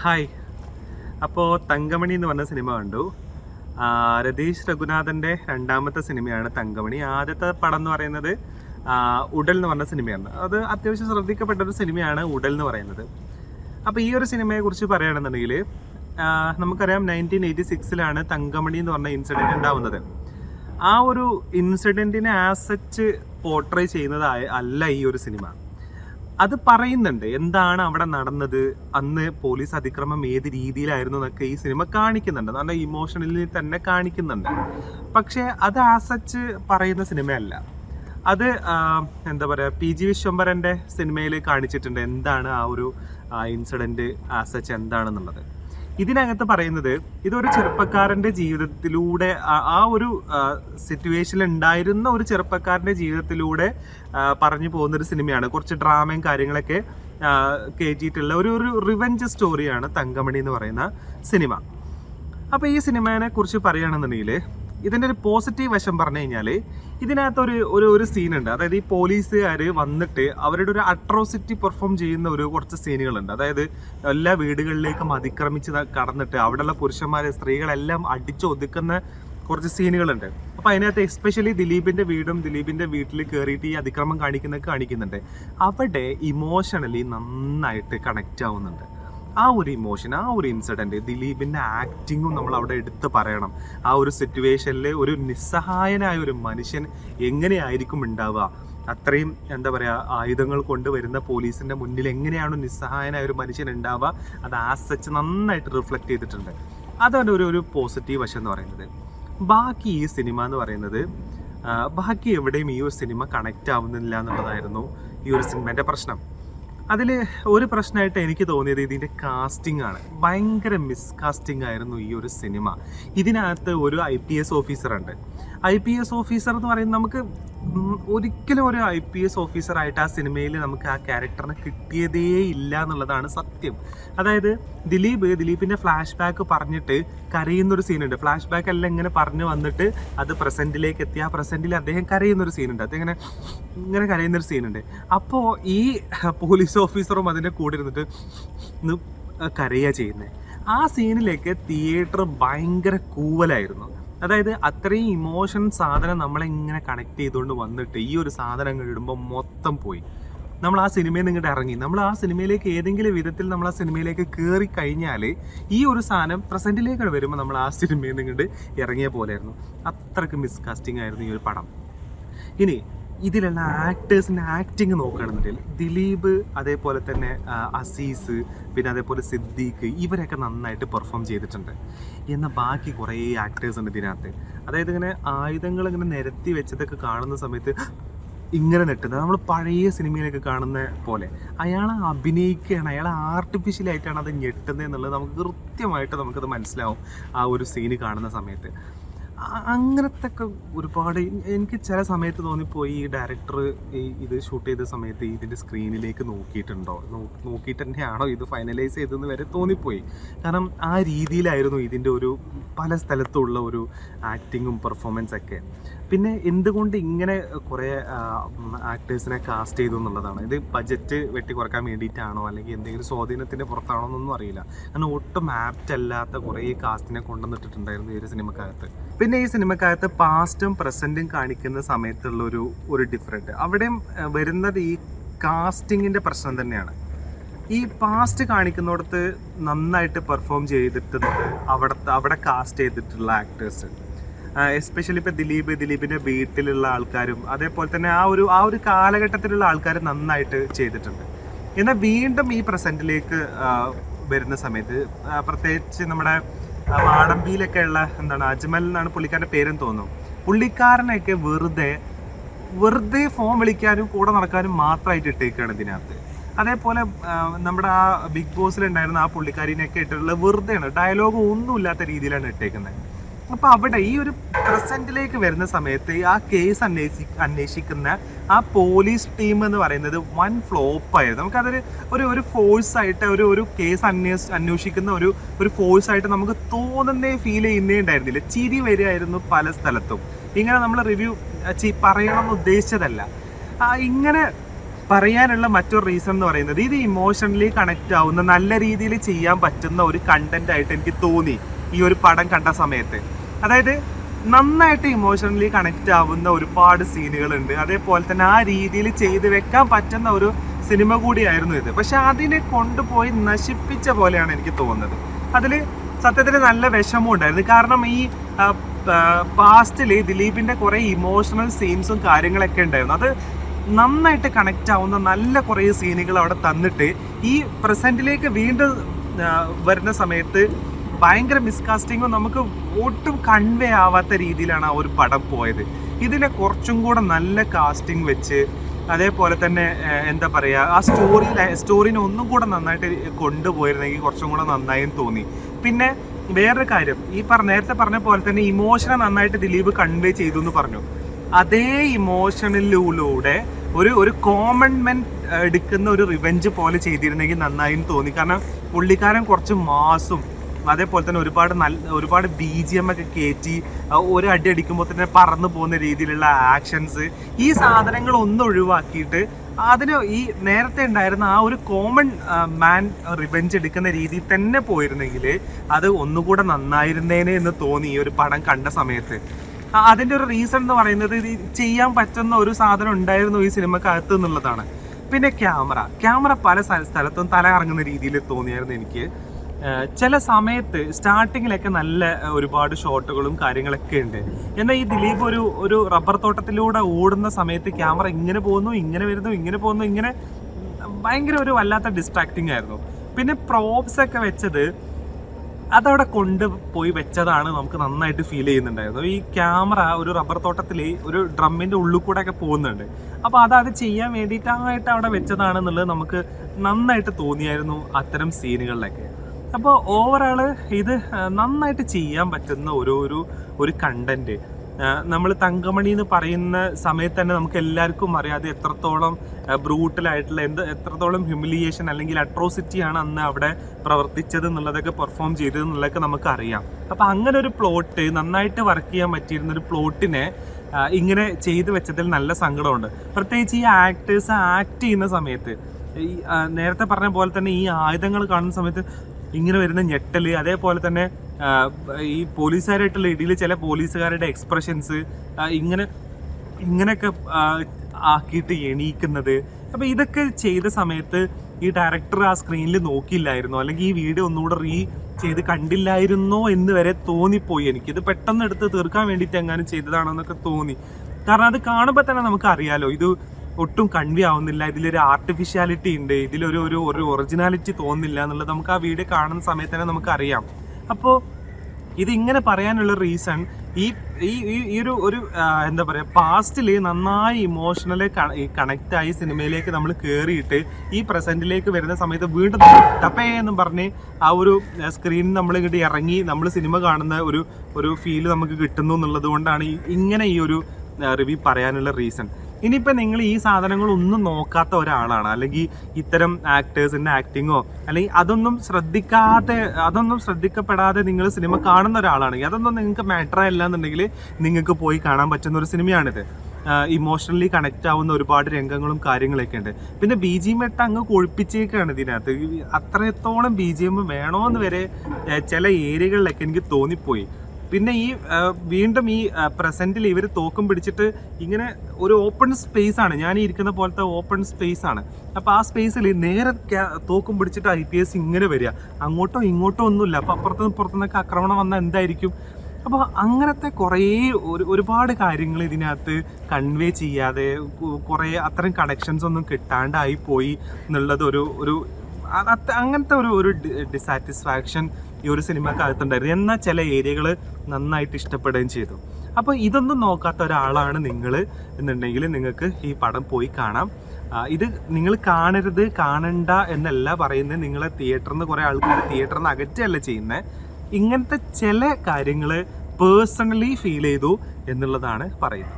Hi അപ്പോൾ തങ്കമണി എന്ന് പറഞ്ഞ സിനിമ കണ്ടു. രതീഷ് രഘുനാഥന്റെ രണ്ടാമത്തെ സിനിമയാണ് തങ്കമണി. ആദ്യത്തെ പടം എന്ന് പറയുന്നത് ഉടൽ എന്ന് പറഞ്ഞ സിനിമയാണ്. അത് അത്യാവശ്യം ശ്രദ്ധിക്കപ്പെട്ട ഒരു സിനിമയാണ് ഉടൽ എന്ന് പറയുന്നത്. അപ്പോൾ ഈ ഒരു സിനിമയെ കുറിച്ച് പറയുകയാണെന്നുണ്ടെങ്കിൽ നമുക്കറിയാം നയന്റീൻ എയ്റ്റി സിക്സിലാണ് തങ്കമണി എന്ന് പറഞ്ഞ ഇൻസിഡന്റ് ഉണ്ടാവുന്നത്. ആ ഒരു ഇൻസിഡന്റിനെ ആസച്ച് പോർട്രേ ചെയ്യുന്നത് അല്ല ഈ ഒരു സിനിമ. അത് പറയുന്നുണ്ട്. എന്താണ് അവിടെ നടന്നത്? അന്ന് പോലീസ് അതിക്രമം ഏത് രീതിയിലായിരുന്നു എന്നൊക്കെ ഈ സിനിമ കാണിക്കുന്നുണ്ട്. നല്ല ഇമോഷണലി തന്നെ കാണിക്കുന്നുണ്ട്. പക്ഷേ അത് ആസച്ച് പറയുന്ന സിനിമയല്ല. അത് എന്താ പറയുക പി ജി വിശ്വംഭരന്റെ സിനിമയിൽ കാണിച്ചിട്ടുണ്ട്. എന്താണ് ആ ഒരു ഇൻസിഡന്റ് ആസച്ച് എന്താണെന്നുള്ളത്. ഇതിനകത്ത് പറയുന്നത് ഇതൊരു ചെറുപ്പക്കാരന്റെ ജീവിതത്തിലൂടെ ആ- ഒരു സിറ്റുവേഷനിൽ ഉണ്ടായിരുന്ന ഒരു ചെറുപ്പക്കാരന്റെ ജീവിതത്തിലൂടെ പറഞ്ഞു പോകുന്ന ഒരു സിനിമയാണ്. കുറച്ച് ഡ്രാമയും കാര്യങ്ങളൊക്കെ കയറ്റിയിട്ടുള്ള ഒരു ഒരു റിവെഞ്ച് സ്റ്റോറിയാണ് തങ്കമണി എന്ന് പറയുന്ന സിനിമ. അപ്പോൾ ഈ സിനിമയെ കുറിച്ച് പറയുകയാണെന്നുണ്ടെങ്കിൽ ഇതിന്റെ ഒരു പോസിറ്റീവ് വശം പറഞ്ഞു കഴിഞ്ഞാൽ ഇതിനകത്ത് ഒരു ഒരു ഒരു സീനുണ്ട് അതായത് ഈ പോലീസുകാർ വന്നിട്ട് അവരുടെ ഒരു അട്രോസിറ്റി പെർഫോം ചെയ്യുന്ന ഒരു കുറച്ച് സീനുകളുണ്ട് അതായത് എല്ലാ വീടുകളിലേക്കും അതിക്രമിച്ച് കടന്നിട്ട് അവിടെയുള്ള പുരുഷന്മാരെ സ്ത്രീകളെല്ലാം അടിച്ചൊതുക്കുന്ന കുറച്ച് സീനുകളുണ്ട് അപ്പോൾ അതിനകത്ത് എസ്പെഷ്യലി ദിലീപിന്റെ വീടും ദിലീപിന്റെ വീട്ടിൽ കയറിയിട്ട് ഈ അതിക്രമം കാണിക്കുന്നൊക്കെ കാണിക്കുന്നുണ്ട്. അവിടെ ഇമോഷണലി നന്നായിട്ട് കണക്റ്റ് ആവുന്നുണ്ട്. ആ ഒരു ഇമോഷൻ ആ ഒരു ഇൻസിഡന്റ് ദിലീപിന്റെ ആക്ടിങ്ങും നമ്മൾ അവിടെ എടുത്ത് പറയണം. ആ ഒരു സിറ്റുവേഷനിൽ ഒരു നിസ്സഹായനായ ഒരു മനുഷ്യൻ എങ്ങനെയായിരിക്കും ഉണ്ടാവുക? അത്രയും എന്താ പറയുക ആയുധങ്ങൾ കൊണ്ടുവരുന്ന പോലീസിന്റെ മുന്നിൽ എങ്ങനെയാണ് നിസ്സഹായനായ ഒരു മനുഷ്യൻ ഉണ്ടാവുക? അത് ആസച്ച് നന്നായിട്ട് റിഫ്ലക്റ്റ് ചെയ്തിട്ടുണ്ട്. അതാണ് ഒരു ഒരു പോസിറ്റീവ് വശം എന്ന് പറയുന്നത്. ബാക്കി ഈ സിനിമ എന്ന് പറയുന്നത് ബാക്കി എവിടെയും ഈ ഒരു സിനിമ കണക്റ്റ് ആവുന്നില്ല എന്നുള്ളതായിരുന്നു ഈ ഒരു സിനിമേന്റെ പ്രശ്നം. അതിൽ ഒരു പ്രശ്നമായിട്ട് എനിക്ക് തോന്നിയത് ഇതിന്റെ കാസ്റ്റിംഗ് ആണ്. ഭയങ്കര മിസ്കാസ്റ്റിംഗ് ആയിരുന്നു ഈ ഒരു സിനിമ ഇതിനകത്ത് ഒരു ഐ പി എസ് ഓഫീസറുണ്ട് ഐ പി എസ് ഓഫീസർ എന്ന് പറയുന്നത് നമുക്ക് ഒരിക്കലും ഒരു ഐ പി എസ് ഓഫീസറായിട്ട് ആ സിനിമയിൽ നമുക്ക് ആ ക്യാരക്ടറിനെ കിട്ടിയതേ ഇല്ല എന്നുള്ളതാണ് സത്യം. അതായത് ദിലീപ് ദിലീപിന്റെ ഫ്ലാഷ് ബാക്ക് പറഞ്ഞിട്ട് കരയുന്നൊരു സീനുണ്ട് ഫ്ലാഷ് ബാക്ക് എല്ലാം ഇങ്ങനെ പറഞ്ഞു വന്നിട്ട് അത് പ്രസന്റിലേക്ക് എത്തി. ആ പ്രസന്റിൽ അദ്ദേഹം കരയുന്നൊരു സീനുണ്ട് അദ്ദേഹം ഇങ്ങനെ ഇങ്ങനെ കരയുന്നൊരു സീനുണ്ട് അപ്പോൾ ഈ പോലീസ് ഓഫീസറും അതിന്റെ കൂടെ ഇരുന്നിട്ട് കരയുക ചെയ്യുന്നത് ആ സീനിലേക്ക് തിയേറ്റർ ഭയങ്കര കൂവലായിരുന്നു. അതായത് അത്രയും ഇമോഷൻ സാധനം നമ്മളെ ഇങ്ങനെ കണക്ട് ചെയ്തുകൊണ്ട് വന്നിട്ട് ഈ ഒരു സാധനം ഇടുമ്പോൾ മൊത്തം പോയി. നമ്മൾ ആ സിനിമയിൽ നിന്ന് ഇങ്ങോട്ട് ഇറങ്ങി. നമ്മൾ ആ സിനിമയിലേക്ക് ഏതെങ്കിലും വിധത്തിൽ നമ്മൾ ആ സിനിമയിലേക്ക് കയറി കഴിഞ്ഞാൽ ഈ ഒരു സാധനം പ്രസന്റിലേക്ക് വരുമ്പോൾ നമ്മൾ ആ സിനിമയിൽ നിന്ന് ഇങ്ങോട്ട് ഇറങ്ങിയ പോലെയായിരുന്നു. അത്രയ്ക്ക് മിസ്കാസ്റ്റിംഗ് ആയിരുന്നു ഈ ഒരു പടം. ഇനി ഇതിലുള്ള ആക്ടേഴ്സിന്റെ ആക്ടിങ് നോക്കുകയാണെന്നുണ്ടെങ്കിൽ ദിലീപ് അതേപോലെ തന്നെ അസീസ് പിന്നെ അതേപോലെ സിദ്ദീഖ് ഇവരൊക്കെ നന്നായിട്ട് പെർഫോം ചെയ്തിട്ടുണ്ട്. എന്നാൽ ബാക്കി കുറേ ആക്ടേഴ്സ് ഉണ്ട് ഇതിനകത്ത്. അതായത് ഇങ്ങനെ ആയുധങ്ങൾ ഇങ്ങനെ നിരത്തി വെച്ചതൊക്കെ കാണുന്ന സമയത്ത് ഇങ്ങനെ നെട്ടുന്നത്. നമ്മൾ പഴയ സിനിമയിലൊക്കെ കാണുന്ന പോലെ. അയാൾ അഭിനയിക്കുകയാണ്. അയാൾ ആർട്ടിഫിഷ്യലായിട്ടാണ് അത് ഞെട്ടുന്നത് എന്നുള്ളത് നമുക്ക് കൃത്യമായിട്ട് നമുക്കത് മനസ്സിലാവും ആ ഒരു സീന് കാണുന്ന സമയത്ത്. അങ്ങനത്തെ ഒക്കെ ഒരുപാട് എനിക്ക് ചില സമയത്ത് തോന്നിപ്പോയി ഈ ഡയറക്ടർ ഈ ഇത് ഷൂട്ട് ചെയ്ത സമയത്ത് ഇതിന്റെ സ്ക്രീനിലേക്ക് നോക്കിയിട്ടുണ്ടോ? നോക്കിയിട്ട് തന്നെയാണോ ഇത് ഫൈനലൈസ് ചെയ്തെന്ന് വരെ തോന്നിപ്പോയി. കാരണം ആ രീതിയിലായിരുന്നു ഇതിന്റെ ഒരു പല സ്ഥലത്തുള്ള ഒരു ആക്ടിങ്ങും പെർഫോമൻസ് ഒക്കെ. പിന്നെ എന്തുകൊണ്ട് ഇങ്ങനെ കുറേ ആക്ടേഴ്സിനെ കാസ്റ്റ് ചെയ്തു എന്നുള്ളതാണ്? ഇത് ബജറ്റ് വെട്ടി കുറയ്ക്കാൻ വേണ്ടിയിട്ടാണോ? അല്ലെങ്കിൽ എന്തെങ്കിലും സ്വാധീനത്തിന്റെ പുറത്താണോ എന്നൊന്നും അറിയില്ല. കാരണം ഒട്ടും ആപ്റ്റ് അല്ലാത്ത കുറേ കാസ്റ്റിനെ കൊണ്ടുവന്നിട്ടുണ്ടായിരുന്നു ഈ ഒരു സിനിമക്കകത്ത് പിന്നെ ഈ സിനിമക്കകത്ത് പാസ്റ്റും പ്രസന്റും കാണിക്കുന്ന സമയത്തുള്ള ഒരു ഒരു ഡിഫറെന്റ് അവിടെയും വരുന്നത് ഈ കാസ്റ്റിങ്ങിന്റെ പ്രശ്നം തന്നെയാണ്. ഈ പാസ്റ്റ് കാണിക്കുന്നിടത്ത് നന്നായിട്ട് പെർഫോം ചെയ്തിട്ടുണ്ട് അവിടെ അവിടെ കാസ്റ്റ് ചെയ്തിട്ടുള്ള ആക്ടേഴ്സ് എസ്പെഷ്യലി ഇപ്പോൾ ദിലീപ് ദിലീപിന്റെ വീട്ടിലുള്ള ആൾക്കാരും അതേപോലെ തന്നെ ആ ഒരു ആ ഒരു കാലഘട്ടത്തിലുള്ള ആൾക്കാർ നന്നായിട്ട് ചെയ്തിട്ടുണ്ട്. എന്നാൽ വീണ്ടും ഈ പ്രസന്റിലേക്ക് വരുന്ന സമയത്ത് പ്രത്യേകിച്ച് നമ്മുടെ ആ, മാടമ്പിയിലൊക്കെ ഉള്ള എന്താണ് അജ്മൽ എന്നാണ് പുള്ളിക്കാരന്റെ പേരെന്ന് തോന്നുന്നു. പുള്ളിക്കാരനെയൊക്കെ വെറുതെ വെറുതെ ഫോൺ വിളിക്കാനും കൂടെ നടക്കാനും മാത്രമായിട്ട് ഇട്ടേക്കാണ് ഇതിനകത്ത്. അതേപോലെ നമ്മുടെ ആ ബിഗ് ബോസിലുണ്ടായിരുന്ന ആ പുള്ളിക്കാരിനെയൊക്കെ ഇട്ടിട്ടുള്ള വെറുതെയാണ്. ഡയലോഗ് ഒന്നുമില്ലാത്ത രീതിയിലാണ് ഇട്ടേക്കുന്നത്. അപ്പൊ അവിടെ ഈ ഒരു പ്രസന്റിലേക്ക് വരുന്ന സമയത്ത് ആ കേസ് അന്വേഷി അന്വേഷിക്കുന്ന ആ പോലീസ് ടീം എന്ന് പറയുന്നത് വൺ ഫ്ലോപ്പ് ആയിരുന്നു. നമുക്കതൊരു ഒരു ഒരു ഫോഴ്സ് ആയിട്ട് ഒരു ഒരു കേസ് അന്വേഷ അന്വേഷിക്കുന്ന ഒരു ഒരു ഫോഴ്സ് ആയിട്ട് നമുക്ക് തോന്നുന്നേ ഫീൽ ചെയ്യുന്നേ ഉണ്ടായിരുന്നില്ല ചിരി വരികയായിരുന്നു പല സ്ഥലത്തും. ഇങ്ങനെ നമ്മൾ റിവ്യൂ പറയണം എന്ന് ഉദ്ദേശിച്ചതല്ല ഇങ്ങനെ പറയാനുള്ള മറ്റൊരു റീസൺ എന്ന് പറയുന്നത് ഇത് ഇമോഷണലി കണക്ട് ആവുന്ന നല്ല രീതിയിൽ ചെയ്യാൻ പറ്റുന്ന ഒരു കണ്ടന്റ് ആയിട്ട് എനിക്ക് തോന്നി ഈ ഒരു പടം കണ്ട സമയത്ത്. അതായത് നന്നായിട്ട് ഇമോഷണലി കണക്ട് ആവുന്ന ഒരുപാട് സീനുകളുണ്ട് അതേപോലെ തന്നെ ആ രീതിയിൽ ചെയ്ത് വെക്കാൻ പറ്റുന്ന ഒരു സിനിമ കൂടിയായിരുന്നു ഇത്. പക്ഷെ അതിനെ കൊണ്ടുപോയി നശിപ്പിച്ച പോലെയാണ് എനിക്ക് തോന്നുന്നത്. അതിൽ സത്യത്തിൽ നല്ല വിഷമം ഉണ്ടായിരുന്നു. കാരണം ഈ പാസ്റ്റിൽ ദിലീപിന്റെ കുറേ ഇമോഷണൽ സീൻസും കാര്യങ്ങളൊക്കെ ഉണ്ടായിരുന്നു. അത് നന്നായിട്ട് കണക്റ്റ് ആവുന്ന നല്ല കുറേ സീനുകൾ അവിടെ തന്നിട്ട് ഈ പ്രസന്റിലേക്ക് വീണ്ടും വരുന്ന സമയത്ത് ഭയങ്കര മിസ്കാസ്റ്റിങ്ങും നമുക്ക് ഒട്ടും കൺവേ ആവാത്ത രീതിയിലാണ് ആ ഒരു പടം പോയത്. ഇതിനെ കുറച്ചും കൂടെ നല്ല കാസ്റ്റിംഗ് വെച്ച് അതേപോലെ തന്നെ എന്താ പറയുക ആ സ്റ്റോറി സ്റ്റോറിനെ ഒന്നും കൂടെ നന്നായിട്ട് കൊണ്ടുപോയിരുന്നെങ്കിൽ കുറച്ചും കൂടെ നന്നായും തോന്നി. പിന്നെ വേറൊരു കാര്യം ഈ പറഞ്ഞ നേരത്തെ പറഞ്ഞ പോലെ തന്നെ ഇമോഷനെ നന്നായിട്ട് ദിലീപ് കൺവേ ചെയ്തു എന്ന് പറഞ്ഞു. അതേ ഇമോഷനിലൂടെ ഒരു ഒരു കോമൺ മെൻ എടുക്കുന്ന ഒരു റിവെഞ്ച് പോലെ ചെയ്തിരുന്നെങ്കിൽ നന്നായി തോന്നി. കാരണം പുള്ളിക്കാരൻ കുറച്ച് മാസും അതേപോലെ തന്നെ ഒരുപാട് നല്ല ഒരുപാട് ബി ജി എം ഒക്കെ കയറ്റി ഒരു അടി അടിക്കുമ്പോൾ തന്നെ പറന്നു പോകുന്ന രീതിയിലുള്ള ആക്ഷൻസ് ഈ സാധനങ്ങൾ ഒന്ന് ഒഴിവാക്കിയിട്ട് അതിന് ഈ നേരത്തെ ഉണ്ടായിരുന്ന ആ ഒരു കോമൺ മാൻ റിവെഞ്ച് എടുക്കുന്ന രീതിയിൽ തന്നെ പോയിരുന്നെങ്കിൽ അത് ഒന്നുകൂടെ നന്നായിരുന്നേനെ എന്ന് തോന്നി ഈ ഒരു പടം കണ്ട സമയത്ത്. അതിന്റെ ഒരു റീസൺ എന്ന് പറയുന്നത് ചെയ്യാൻ പറ്റുന്ന ഒരു സാധനം ഉണ്ടായിരുന്നു ഈ സിനിമക്കകത്ത് എന്നുള്ളതാണ്. പിന്നെ ക്യാമറ. ക്യാമറ പല സ്ഥല- സ്ഥലത്തും തല കറങ്ങുന്ന രീതിയിൽ തോന്നിയായിരുന്നു എനിക്ക്. ചില സമയത്ത് സ്റ്റാർട്ടിങ്ങിലൊക്കെ നല്ല ഒരുപാട് ഷോട്ടുകളും കാര്യങ്ങളൊക്കെ ഉണ്ട്. എന്നാൽ ഈ ദിലീപ് ഒരു ഒരു റബ്ബർ തോട്ടത്തിലൂടെ ഓടുന്ന സമയത്ത് ക്യാമറ ഇങ്ങനെ പോകുന്നു ഇങ്ങനെ വരുന്നു ഇങ്ങനെ പോകുന്നു ഇങ്ങനെ ഭയങ്കര ഒരു വല്ലാത്ത ഡിസ്ട്രാക്റ്റിംഗ് ആയിരുന്നു. പിന്നെ പ്രോപ്സ് ഒക്കെ വെച്ചത് അതവിടെ കൊണ്ടുപോയി വെച്ചതാണ് നമുക്ക് നന്നായിട്ട് ഫീൽ ചെയ്യുന്നുണ്ടായിരുന്നു ഈ ക്യാമറ ഒരു റബ്ബർ തോട്ടത്തിൽ ഒരു ഡ്രമ്മിന്റെ ഉള്ളിൽ കൂടെ ഒക്കെ പോകുന്നുണ്ട്. അപ്പോൾ അത് അത് ചെയ്യാൻ വേണ്ടിയിട്ടായിട്ട് അവിടെ വെച്ചതാണെന്നുള്ളത് നമുക്ക് നന്നായിട്ട് തോന്നിയായിരുന്നു അത്തരം സീനുകളിലൊക്കെ അപ്പോൾ ഓവറാൾ ഇത് നന്നായിട്ട് ചെയ്യാൻ പറ്റുന്ന ഒരു ഒരു ഒരു കണ്ടന്റ് നമ്മൾ തങ്കമണി എന്ന് പറയുന്ന സമയത്ത് തന്നെ നമുക്ക് എല്ലാവർക്കും അറിയാം അത് എത്രത്തോളം ബ്രൂട്ടലായിട്ടുള്ള എന്ത് എത്രത്തോളം ഹ്യൂമിലിയേഷൻ അല്ലെങ്കിൽ അട്രോസിറ്റിയാണ് അന്ന് അവിടെ പ്രവർത്തിച്ചത് എന്നുള്ളതൊക്കെ പെർഫോം ചെയ്തത് എന്നുള്ളതൊക്കെ നമുക്ക് അറിയാം. അപ്പം അങ്ങനെ ഒരു പ്ലോട്ട് നന്നായിട്ട് വർക്ക് ചെയ്യാൻ പറ്റിയിരുന്ന ഒരു പ്ലോട്ടിനെ ഇങ്ങനെ ചെയ്തു വെച്ചതിൽ നല്ല സങ്കടമുണ്ട്. പ്രത്യേകിച്ച് ഈ ആക്ടേഴ്സ് ആക്ട് ചെയ്യുന്ന സമയത്ത് ഈ നേരത്തെ പറഞ്ഞ പോലെ തന്നെ ഈ ആയുധങ്ങൾ കാണുന്ന സമയത്ത് ഇങ്ങനെ വരുന്ന ഞെട്ടൽ അതേപോലെ തന്നെ ഈ പോലീസുകാരായിട്ടുള്ള ഇടയിൽ ചില പോലീസുകാരുടെ എക്സ്പ്രഷൻസ് ഇങ്ങനെ ഇങ്ങനെയൊക്കെ ആക്കിയിട്ട് എണീക്കുന്നത്. അപ്പൊ ഇതൊക്കെ ചെയ്ത സമയത്ത് ഈ ഡയറക്ടർ ആ സ്ക്രീനിൽ നോക്കിയില്ലായിരുന്നോ? അല്ലെങ്കിൽ ഈ വീഡിയോ ഒന്നുകൂടെ റീ ചെയ്ത് കണ്ടില്ലായിരുന്നോ എന്ന് വരെ തോന്നിപ്പോയി എനിക്ക്. ഇത് പെട്ടെന്ന് എടുത്ത് തീർക്കാൻ വേണ്ടിയിട്ട് എങ്ങാനും ചെയ്തതാണോ എന്നൊക്കെ തോന്നി. കാരണം അത് കാണുമ്പോൾ തന്നെ നമുക്ക് അറിയാലോ ഇത് ഒട്ടും കൺവേ ആവുന്നില്ല. ഇതിലൊരു ആർട്ടിഫിഷ്യാലിറ്റി ഉണ്ട്. ഇതിലൊരു ഒരു ഒരു ഒറിജിനാലിറ്റി തോന്നുന്നില്ല എന്നുള്ളത് നമുക്ക് ആ വീഡിയോ കാണുന്ന സമയത്ത് തന്നെ നമുക്ക് അറിയാം. അപ്പോൾ ഇത് ഇങ്ങനെ പറയാനുള്ള റീസൺ ഈ ഈ ഈ- ഒരു ഒരു എന്താ പറയുക പാസ്റ്റിൽ നന്നായി ഇമോഷണലി കണക്റ്റായി സിനിമയിലേക്ക് നമ്മൾ കയറിയിട്ട് ഈ പ്രസന്റിലേക്ക് വരുന്ന സമയത്ത് വീണ്ടും ടപ്പേ എന്ന് പറഞ്ഞ് ആ ഒരു സ്ക്രീൻ നമ്മൾ ഇങ്ങോട്ട് ഇറങ്ങി നമ്മൾ സിനിമ കാണുന്ന ഒരു ഒരു ഫീൽ നമുക്ക് കിട്ടുന്നു എന്നുള്ളത് കൊണ്ടാണ് ഇങ്ങനെ ഈ ഒരു റിവ്യൂ പറയാനുള്ള റീസൺ ഇനിയിപ്പോൾ നിങ്ങൾ ഈ സാധനങ്ങൾ ഒന്നും നോക്കാത്ത ഒരാളാണ്. അല്ലെങ്കിൽ ഇത്തരം ആക്ടേഴ്സിന്റെ ആക്ടിങ്ങോ അല്ലെങ്കിൽ അതൊന്നും ശ്രദ്ധിക്കാതെ അതൊന്നും ശ്രദ്ധിക്കപ്പെടാതെ നിങ്ങൾ സിനിമ കാണുന്ന ഒരാളാണെങ്കിൽ അതൊന്നും നിങ്ങൾക്ക് മാറ്റർ അല്ല എന്നുണ്ടെങ്കിൽ നിങ്ങൾക്ക് പോയി കാണാൻ പറ്റുന്ന ഒരു സിനിമയാണിത് ഇമോഷണലി കണക്റ്റ് ആവുന്ന ഒരുപാട് രംഗങ്ങളും കാര്യങ്ങളൊക്കെ ഉണ്ട്. പിന്നെ ബി ജി എം എട്ട് അങ്ങ് കൊഴിപ്പിച്ചേക്കാണ് ഇതിനകത്ത്. അത്രത്തോളം ബി ജി എം വേണോന്ന് വരെ ചില ഏരിയകളിലൊക്കെ എനിക്ക് തോന്നിപ്പോയി. പിന്നെ ഈ വീണ്ടും ഈ പ്രസന്റിൽ ഇവർ തോക്കും പിടിച്ചിട്ട് ഇങ്ങനെ ഒരു ഓപ്പൺ സ്പേസ് ആണ്. ഞാൻ ഇരിക്കുന്ന പോലത്തെ ഓപ്പൺ സ്പേസ് ആണ്. അപ്പോൾ ആ സ്പേസിൽ നേരെ തോക്കും പിടിച്ചിട്ട് ഐ പി എസ് ഇങ്ങനെ വരിക. അങ്ങോട്ടോ ഇങ്ങോട്ടോ ഒന്നുമില്ല. അപ്പോൾ അപ്പുറത്തുനിന്ന് പുറത്തുനിന്നൊക്കെ ആക്രമണം വന്നാൽ എന്തായിരിക്കും? അപ്പോൾ അങ്ങനത്തെ കുറേ ഒരു ഒരുപാട് കാര്യങ്ങൾ ഇതിനകത്ത് കൺവേ ചെയ്യാതെ കുറേ അത്തരം കണക്ഷൻസ് ഒന്നും കിട്ടാണ്ടായി പോയി എന്നുള്ളത് ഒരു ഒരു അങ്ങനത്തെ ഒരു ഒരു ഡിസാറ്റിസ്ഫാക്ഷൻ ഈ ഒരു സിനിമക്കകത്തുണ്ടായിരുന്നു. എന്നാൽ ചില ഏരിയകൾ നന്നായിട്ട് ഇഷ്ടപ്പെടുകയും ചെയ്തു. അപ്പോൾ ഇതൊന്നും നോക്കാത്ത ഒരാളാണ് നിങ്ങൾ എന്നുണ്ടെങ്കിൽ നിങ്ങൾക്ക് ഈ പടം പോയി കാണാം. ഇത് നിങ്ങൾ കാണരുത് കാണണ്ട എന്നല്ല പറയുന്നത്. നിങ്ങളെ തിയേറ്ററിൽ നിന്ന് കുറേ ആൾക്കാർ തിയേറ്ററിൽ നിന്ന് അകറ്റുകയല്ല ചെയ്യുന്നത്. ഇങ്ങനത്തെ ചില കാര്യങ്ങൾ പേഴ്സണലി ഫീൽ ചെയ്തു എന്നുള്ളതാണ് പറയുന്നത്.